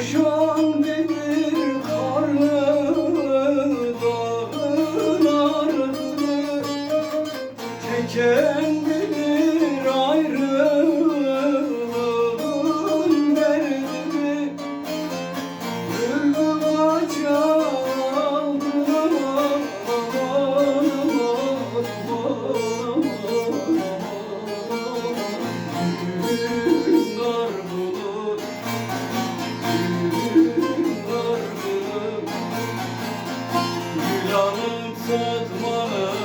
Akşam gelir karnı dağın Teken satmanın